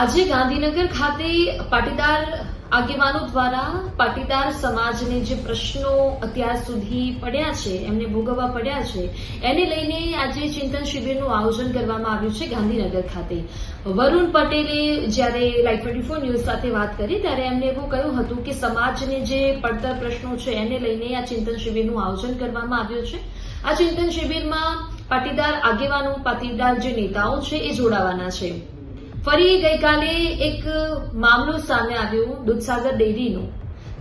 આજે ગાંધીનગર ખાતે પાટીદાર આગેવાનો દ્વારા પાટીદાર સમાજને જે પ્રશ્નો અત્યાર સુધી પડ્યા છે, એમને ભોગવવા પડ્યા છે, એને લઈને આજે ચિંતન શિબિરનું આયોજન કરવામાં આવ્યું છે ગાંધીનગર ખાતે. વરુણ પટેલે જ્યારે લાઈફ ટ્વેન્ટી ફોર ન્યૂઝ સાથે વાત કરી, ત્યારે એમને એવું કહ્યું હતું કે સમાજને જે પડતર પ્રશ્નો છે, એને લઈને આ ચિંતન શિબિરનું આયોજન કરવામાં આવ્યું છે. આ ચિંતન શિબિરમાં પાટીદાર આગેવાનો, પાટીદાર જે નેતાઓ છે, એ જોડાવાના છે. ફરી ગઈકાલે એક મામલો સામે આવ્યો દૂધસાગર ડેરીનો,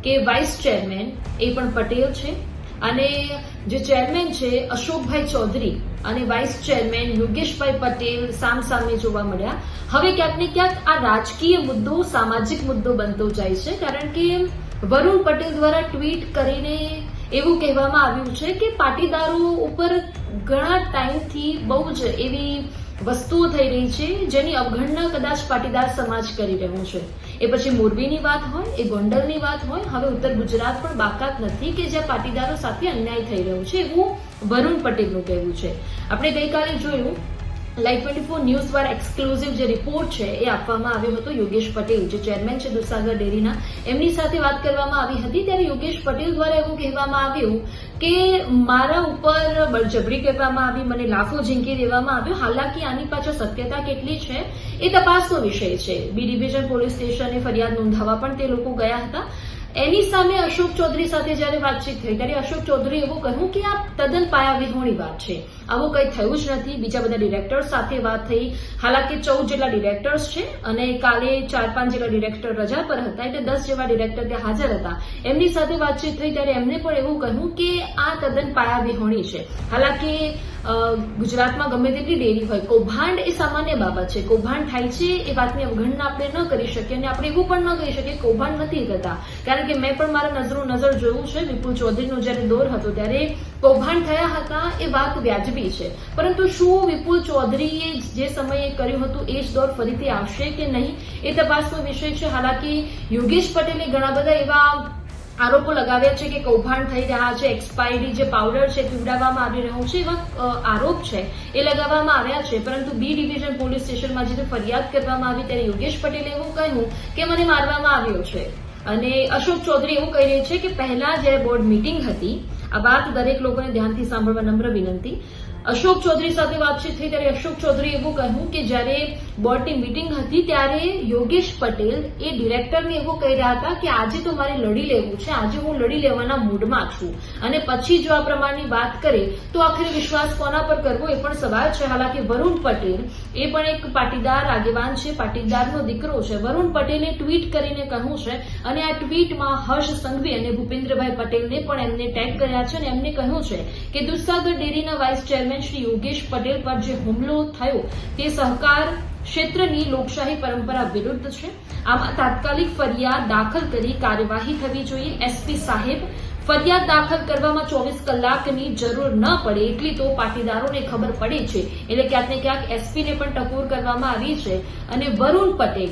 કે વાઇસ ચેરમેન એ પણ પટેલ છે. અને જે ચેરમેન છે, અશોકભાઈ ચૌધરી અને વાઇસ ચેરમેન યોગેશભાઈ પટેલ સામસામે જોવા મળ્યા. હવે ક્યાંક ને ક્યાંક આ રાજકીય મુદ્દો, સામાજિક મુદ્દો બનતો જાય છે, કારણ કે વરુણ પટેલ દ્વારા ટ્વીટ કરીને એવું કહેવામાં આવ્યું છે કે પાટીદારો ઉપર ઘણા ટાઈમથી બહુ જ એવી વસ્તુઓ થઈ રહી છે, જેની અવગણના કદાચ પાટીદાર સમાજ કરી રહ્યો છે. એ પછી મોરબીની વાત હોય, એ ગોંડલની વાત હોય, હવે ઉત્તર ગુજરાત પણ બાકાત નથી કે જ્યાં પાટીદારો સાથે અન્યાય થઈ રહ્યો છે, એવું વરુણ પટેલનું કહેવું છે. આપણે ગઈકાલે જોયું, લાઈવ ટ્વેન્ટી ફોર ન્યૂઝ દ્વારા એક્સક્લુઝિવ જે રિપોર્ટ છે, એ આપવામાં આવ્યો હતો યોગેશ પટેલ, જે ચેરમેન છે દૂધસાગર ડેરીના. એમની સાથે વાત કરવામાં આવી હતી, ત્યારે યોગેશ પટેલ દ્વારા એવું કહેવામાં આવ્યું કે મારા ઉપર બળજબરી કરવામાં આવી, મને લાફો ઝીંકી દેવામાં આવ્યો. હાલાકી આની પાછળ સત્યતા કેટલી છે એ તપાસનો વિષય છે. બી ડિવિઝન પોલીસ સ્ટેશને ફરિયાદ નોંધાવવા પણ તે લોકો ગયા હતા. એની સામે અશોક ચૌધરી સાથે જ્યારે વાતચીત થઈ, ત્યારે અશોક ચૌધરીએ એવું કહ્યું કે આ તદ્દન પાયાવિહોણી વાત છે. આવું કંઈ થયું જ નથી. બીજા બધા ડિરેક્ટર્સ સાથે વાત થઈ. હાલાકી ચૌદ જેટલા ડિરેક્ટર્સ છે અને કાલે ચાર પાંચ જેટલા ડિરેક્ટર રજા પર હતા, એટલે દસ જેવા ડિરેક્ટર ત્યાં હાજર હતા. એમની સાથે વાતચીત થઈ, ત્યારે એમને પણ એવું કહ્યું કે આ તદ્દન પાયાવિહોણી છે. હાલાકી ગુજરાતમાં ગમે તેટલી ડેરી હોય, કૌભાંડ એ સામાન્ય બાબત છે. કૌભાંડ થાય છે એ વાતની અવગણના આપણે ન કરી શકીએ અને આપણે એવું પણ ન કહી શકીએ કૌભાંડ નથી કરતા કારણ કે મેં પણ મારા નજરો નજર જોયું છે, વિપુલ ચૌધરીનો જ્યારે દોર હતો ત્યારે કૌભાંડ થયા હતા એ વાત વ્યાજબી છે. પરંતુ શું વિપુલ ચૌધરીએ જે સમયે કર્યું હતું એ જ દોર ફરીથી આવશે કે નહીં એ તપાસનો વિષય છે. હાલાકી યોગેશ પટેલે ઘણા બધા એવા આરોપો લગાવ્યા છે કે કૌભાંડ થઈ રહ્યા છે એક્સપાયરી જે પાવડર છે પીવડાવવામાં આવી રહ્યો છે, એવા આરોપ છે, એ લગાવવામાં આવ્યા છે, પરંતુ બી ડિવિઝન પોલીસ સ્ટેશનમાં જે ફરિયાદ કરવામાં આવી ત્યારે યોગેશ પટેલે એવું કહ્યું કે મને મારવામાં આવ્યો છે. અને અશોક ચૌધરી એવું કહી રહી છે કે પહેલા જ્યારે બોર્ડ મીટિંગ હતી, આ વાત દરેક લોકોને ધ્યાનથી સાંભળવા નમ્ર વિનંતી. અશોક ચૌધરી સાથે વાતચીત થઈ ત્યારે અશોક ચૌધરી એવું કહ્યું કે જ્યારે બોર્ડની મીટિંગ હતી ત્યારે યોગેશ પટેલ એ ડિરેક્ટરને એવું કહી રહ્યા હતા કે આજે તો મારે લડી લેવું છે, આજે હું લડી લેવાના મૂડમાં છું. અને પછી જો આ પ્રમાણની વાત કરે તો આખરે વિશ્વાસ કોના પર કરવો એ પણ સવાલ છે. હાલાકી વરુણ પટેલ એ પણ એક પાટીદાર આગેવાન છે, પાટીદારનો દીકરો છે. વરુણ પટેલે ટ્વીટ કરીને કહ્યું છે અને આ ટ્વીટમાં હર્ષ સંઘવી અને ભૂપેન્દ્રભાઈ પટેલને પણ એમને ટેગ કર્યા છે અને એમને કહ્યું છે કે દૂધસાગર ડેરીના વાઇસ ચેરમેન શ્રી યોગેશ પટેલ પર જે હુમલો થયો તે સહકાર ક્ષેત્રની લોકશાહી પરંપરા વિરુદ્ધ છે. આમાં તાત્કાલિક ફરિયાદ દાખલ કરી કાર્યવાહી થવી જોઈએ. એસપી સાહેબ, ફરિયાદ દાખલ કરવામાં ચોવીસ કલાકની જરૂર ન પડે એટલી તો પાટીદારોને ખબર પડે છે. એટલે ક્યાંક ને ક્યાંક એસપીને પણ ટકોર કરવામાં આવી છે. અને વરુણ પટેલ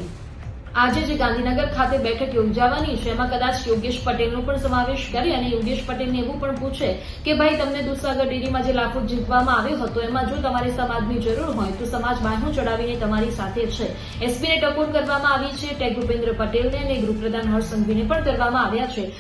આજે જે ગાંધીનગર ખાતે બેઠક યોજાવાની છે. એમાં કદાચ યોગેશ પટેલનો પણ સમાવેશ કરે અને યોગેશ પટેલને એવું પણ પૂછે કે ભાઈ, તમને દૂધસાગર ડેરીમાં જે લાફો જીતવામાં આવ્યો હતો, એમાં જો તમારે સમાજની જરૂર હોય તો સમાજ બાહું ચડાવીને તમારી સાથે છે. એસપીને ટકોર કરવામાં આવી છે. ટેગ ભૂપેન્દ્ર પટેલને અને ગૃહપ્રધાન હર્ષ સંઘવીને પણ કરવામાં આવ્યા છે.